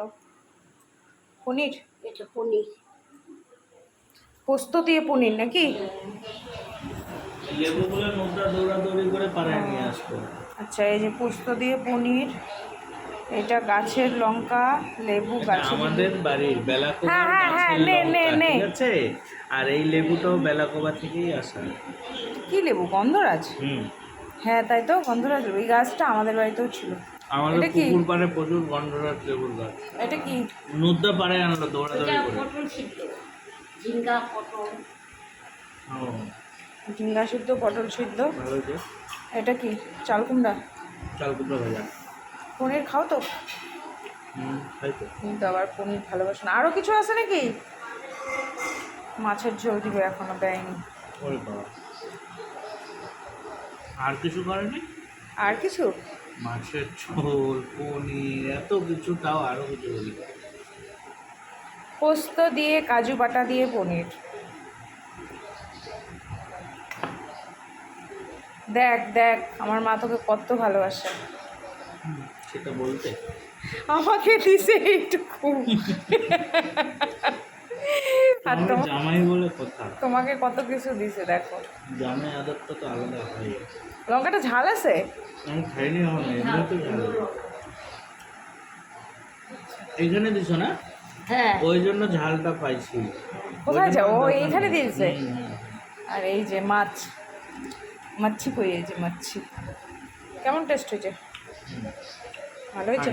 দাও। পনির? এটা পনির। পোস্ত দিয়ে পনির নাকি? আচ্ছা এই যে পোস্ত দিয়ে পনির এটা গাছের লঙ্কা লেবু গাছের আমাদের বাড়ির বেলাকোবার হ্যাঁ, হ্যাঁ, হ্যাঁ, নে, নে, নে। আছে? আর এই লেবুটাও বেলাকোবা থেকেই আসা। কি লেবু? গন্ধরাজ? হুম। হ্যাঁ তাই তো গন্ধরাজ। এই গাছটা আমাদের বাড়িতেও ছিল। আমাদের এটা কি? পুকুর পাড়ে প্রচুর গন্ধরাজ লেবুর গাছ। এটা কি? নুদ্দা পাড়ে আনলো দৌড়াদৌড়ি করে। পটল সিদ্ধ। ঝিঙ্গা পটল। ও, ঝিঙ্গা সিদ্ধ পটল সিদ্ধ। এটা কি? চাল কুমড়া? চাল কুমড়ো ভাজা। পনির খাও তো? হুম খাই তো। কিন্তু আবার পনির ভালোবাসে না। আরও কিছু আছে নাকি? মাছের ঝোল দিবে এখনও দেয়নি। আর কিছু করেনি? আর কিছু? মাছের ঝোল পনির এত কিছু তাও আরও কিছু বলি। পোস্ত দিয়ে কাজু বাটা দিয়ে পনির। দেখ দেখ আমার মা তোকে কত ভালোবাসে। সেটা বলতে। আমাকে দিছে এইটুকু। আর জামাই বলে কথা। তোমাকে কত কিছু দিছে দেখো। জামাই আদরটা তো আলাদা হয় লঙ্কাটা ঝাল আছে? আমি খাইনি এমনি তো ভালো এখানে দিছো না? হ্যাঁ। ওই জন্য ঝালটা পাইছি। কোথায় যাও? ও, এইখানে দিয়েছে? আর এই যে মাছ। মাছি কই এই যে মাছি? কেমন টেস্ট হয়েছে? ভালো হয়েছে.